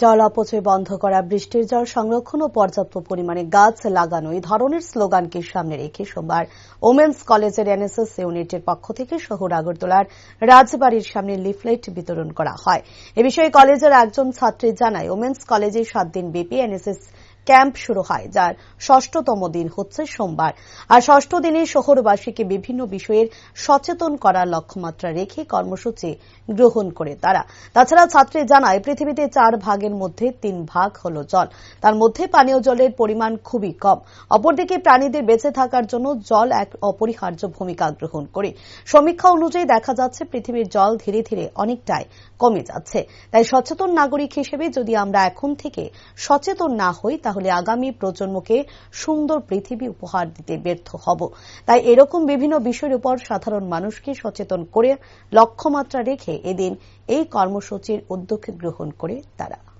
জল অপচয় বন্ধ করা, বৃষ্টির জল সংরক্ষণ ও পর্যাপ্ত পরিমাণে গাছ লাগানো, এই ধরনের স্লোগানকে সামনে রেখে সোমবার ওমেন্স কলেজের এনএসএস ইউনিটের পক্ষ থেকে শহর আগরতলার রাজবাড়ির সামনে লিফলেট বিতরণ করা হয়। এ বিষয়ে কলেজের একজন ছাত্রী জানায়, ওমেন্স কলেজে সাত দিন ব্যাপী এনএসএস ক্যাম্প শুরু হয়, যার ষষ্ঠতম দিন হচ্ছে সোমবার। আর ষষ্ঠ দিনে শহরবাসীকে বিভিন্ন বিষয়ের সচেতন করার লক্ষ্যমাত্রা রেখে কর্মসূচি গ্রহণ করে তারা। তাছাড়া ছাত্রী জানায়, পৃথিবীতে চার ভাগের মধ্যে তিন ভাগ হল জল। তার মধ্যে পানীয় জলের পরিমাণ খুবই কম। অপরদিকে প্রাণীদের বেঁচে থাকার জন্য জল এক অপরিহার্য ভূমিকা গ্রহণ করে। সমীক্ষা অনুযায়ী দেখা যাচ্ছে, পৃথিবীর জল ধীরে ধীরে অনেকটাই কমে যাচ্ছে। তাই সচেতন নাগরিক হিসেবে যদি আমরা এখন থেকে সচেতন না হই তাহলে আগামী প্রজন্মকে সুন্দর পৃথিবী উপহার দিতে ব্যর্থ হব। তাই এরকম বিভিন্ন বিষয়ের উপর সাধারণ মানুষকে সচেতন করে লক্ষ্যমাত্রা রেখে এদিন এই কর্মসূচির উদ্যোগ গ্রহণ করে তারা।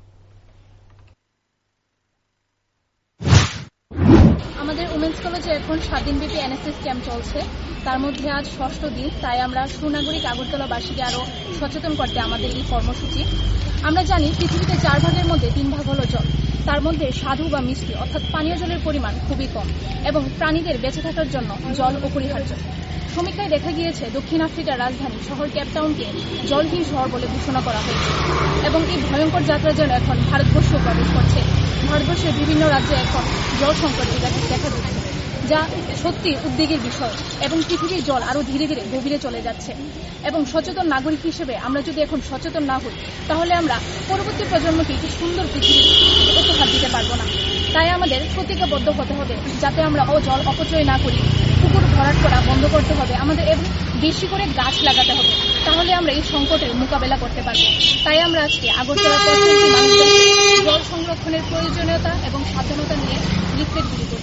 আমাদের উমেন্স কলেজে এখন সাত দিনব্যাপী এনএসএস ক্যাম্প চলছে। তার মধ্যে আজ ষষ্ঠ দিন, তাই আমরা সুনাগরিক আগরতলাবাসীকে আরও সচেতন করতে আমাদের এই কর্মসূচি। আমরা জানি পৃথিবীতে চার ভাগের মধ্যে তিন ভাগ হলো জল। তার মধ্যে সাধু বা মিষ্টি, অর্থাৎ পানীয় জলের পরিমাণ খুবই কম এবং প্রাণীদের বেঁচে থাকার জন্য জল অপরিহার্য। সমীক্ষায় দেখা গিয়েছে, দক্ষিণ আফ্রিকার রাজধানী শহর ক্যাপটাউনকে জলহীন শহর বলে ঘোষণা করা হয়েছে। এবং এই ভয়ঙ্কর যাত্রা যেন এখন ভারতবর্ষ প্রবেশ করছে। ভারতবর্ষের বিভিন্ন রাজ্যে এখন জল সংকট দেখা দিচ্ছে, যা সত্যি উদ্বেগের বিষয় এবং পৃথিবীর জল আরও ধীরে ধীরে গভীরে চলে যাচ্ছে। এবং সচেতন নাগরিক হিসেবে আমরা যদি এখন সচেতন না হই, তাহলে আমরা পরবর্তী প্রজন্মকে একটি সুন্দর পৃথিবী উপহার দিতে পারব না। তাই আমাদের প্রতিজ্ঞাবদ্ধ হতে হবে, যাতে আমরা ও জল অপচয় না করি। পুকুর ভরাট করা বন্ধ করতে হবে আমাদের এবং বেশি করে গাছ লাগাতে হবে, তাহলে আমরা এই সংকটের মোকাবেলা করতে পারব। তাই আমরা আজকে আগরতলা পর্যন্ত জল সংরক্ষণের প্রয়োজনীয়তা এবং সাবধানতা নিয়ে লিফলেট গুলি করছি